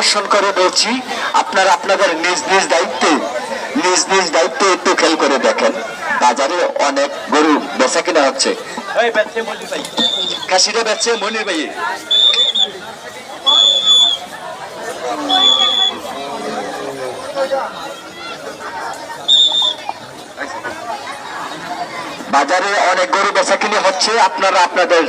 আকর্ষণ করে বলছি আপনারা আপনাদের নিজ নিজ দায়িত্বে নিজ নিজ দায়িত্বে একটু খেল করে দেখেন। বাজারে অনেক গরু বেচা কিনা হচ্ছে। খাসিটা বেচছে মনির ভাই। বাজারে অনেক গরু বেচা কিনে হচ্ছে আপনারা আপনাদের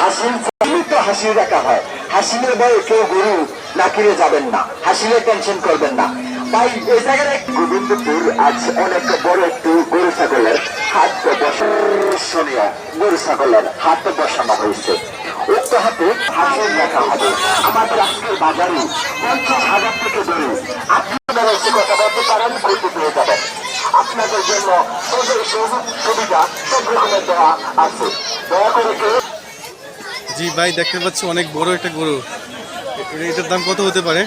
হাসিল তো হাসিল রাখা হয়। হাসিলের ভয়ে কেউ গরু না যাবেন না। হাসিলের টেনশন করবেন না। তাই এই জায়গায় গোবিন্দপুর আজ অনেক বড় একটু গরু ছাগলের হাত বসানীয় গরু ছাগলের হাত বসানো হয়েছে। উক্ত হাতে হাসিল রাখা হবে। আমাদের আজকের বাজারে পঞ্চাশ হাজার থেকে গরু আপনারা এসে কথা বলতে পারেন গরু পেয়ে যাবেন আপনাদের জন্য সুবিধা সব রকমের দেওয়া আছে। দয়া করে কেউ জি ভাই দেখতে পাচ্ছি অনেক বড় একটা গরু। এটার দাম কত হতে পারে?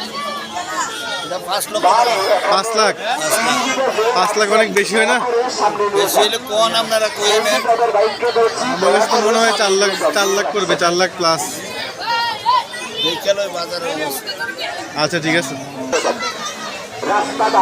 পাঁচ লাখ। পাঁচ লাখ অনেক বেশি হয় না? আমার কাছে তো মনে হয় চার লাখ চার লাখ করবে চার লাখ প্লাস আচ্ছা ঠিক আছে। রাস্তাটা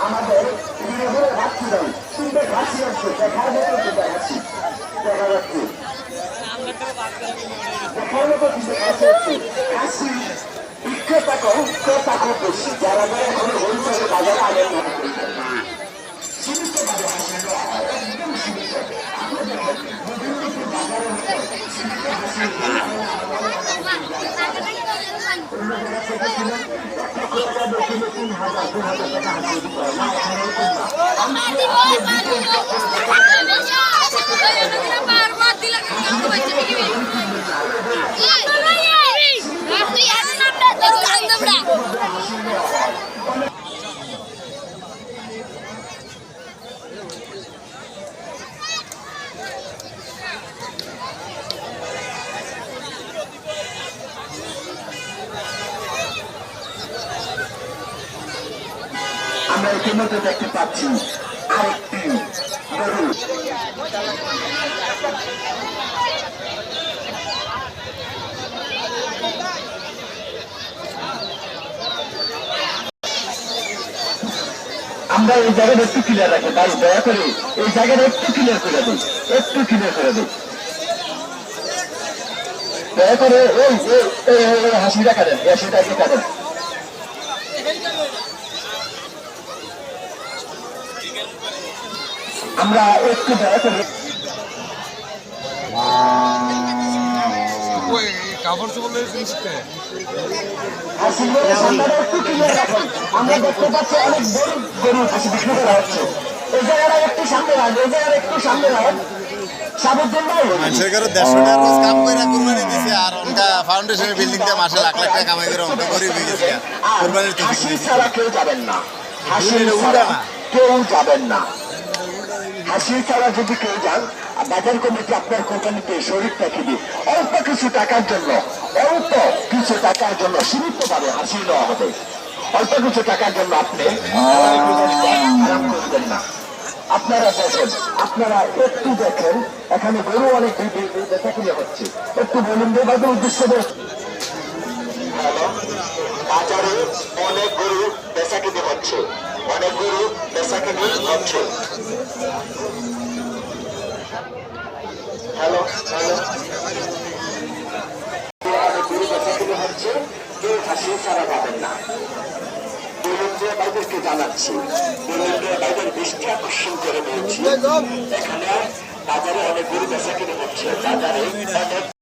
আমাদের রাখছি দাম তিনটে ঘাসি আসছে দেখার মতো দুটা ঘাসি দেখা যাচ্ছে দেখার তিনটে যারা যারা এখন হোলসেলে অন্য জায়গা থেকে কিনে এক লক্ষ টাকা দিয়ে কিনে তিন হাজার দু হাজার টাকা হাসি দিতে হয় না এখানে এরকম না আমরা ইতিমধ্যে দেখতে পাচ্ছি আরেকটি গরু। আমরা এই জায়গাটা একটু ক্লিয়ার রাখি তাই দয়া করে। এই জায়গাটা একটু ক্লিয়ার করে দিই একটু ক্লিয়ার করে দিই দয়া করে ওই হাসিটা কাটেন হাসিটা কাটেন। আমরা একটু দয়া করে কাপড় চোপড় জিনিসটা হাসিগুলোর সামনে একটু ক্লিয়ার রাখেন আমরা দেখতে পাচ্ছি অনেক গরু গরু হাসি বিক্রি করা হচ্ছে। এই জায়গাটা একটু সামনে রাখেন এই জায়গাটা একটু সামনে রাখেন মানুষের দেড়শো টাকা রোজ কাম করে কুরবানি দিছে আর অনকা ফাউন্ডেশনের বিল্ডিং দিয়ে মাসে লাখ লাখ টাকা কামাই করে অনকা গরিব হয়ে গেছে। কুরবানির তো হাসি ছাড়া কেউ যাবেন না। হাসি এটা উল্টা না। কেউ যাবেন না। হাসি ছাড়া যদি কেউ যান বাজার কমিটি আপনার কোম্পানিতে শরীর রাখিবে অল্প কিছু টাকার জন্য, অল্প কিছু টাকার জন্য সীমিত ভাবে হাসি নেওয়া হবে। অল্প কিছু টাকার জন্য আপনি আরাম করবেন না। আপনারা দেখেন, আপনারা একটু দেখেন, এখানে গরু অনেক দেখা কিনে হচ্ছে। একটু বলুন দেবাদের উদ্দেশ্য বাজারে অনেক গরু বেচা কিনে হচ্ছে। Hello hello. অনেক গরু বেচা কিনে হচ্ছে, কেউ হাসিয়ে ছাড়া পাবেন না। বীরেন্দ্র বাইদেরকে জানাচ্ছি বাইদের দৃষ্টি আকর্ষণ করে বলছি। এখানে বাজারে অনেক গরু বেচা কিনে হচ্ছে, বাজারে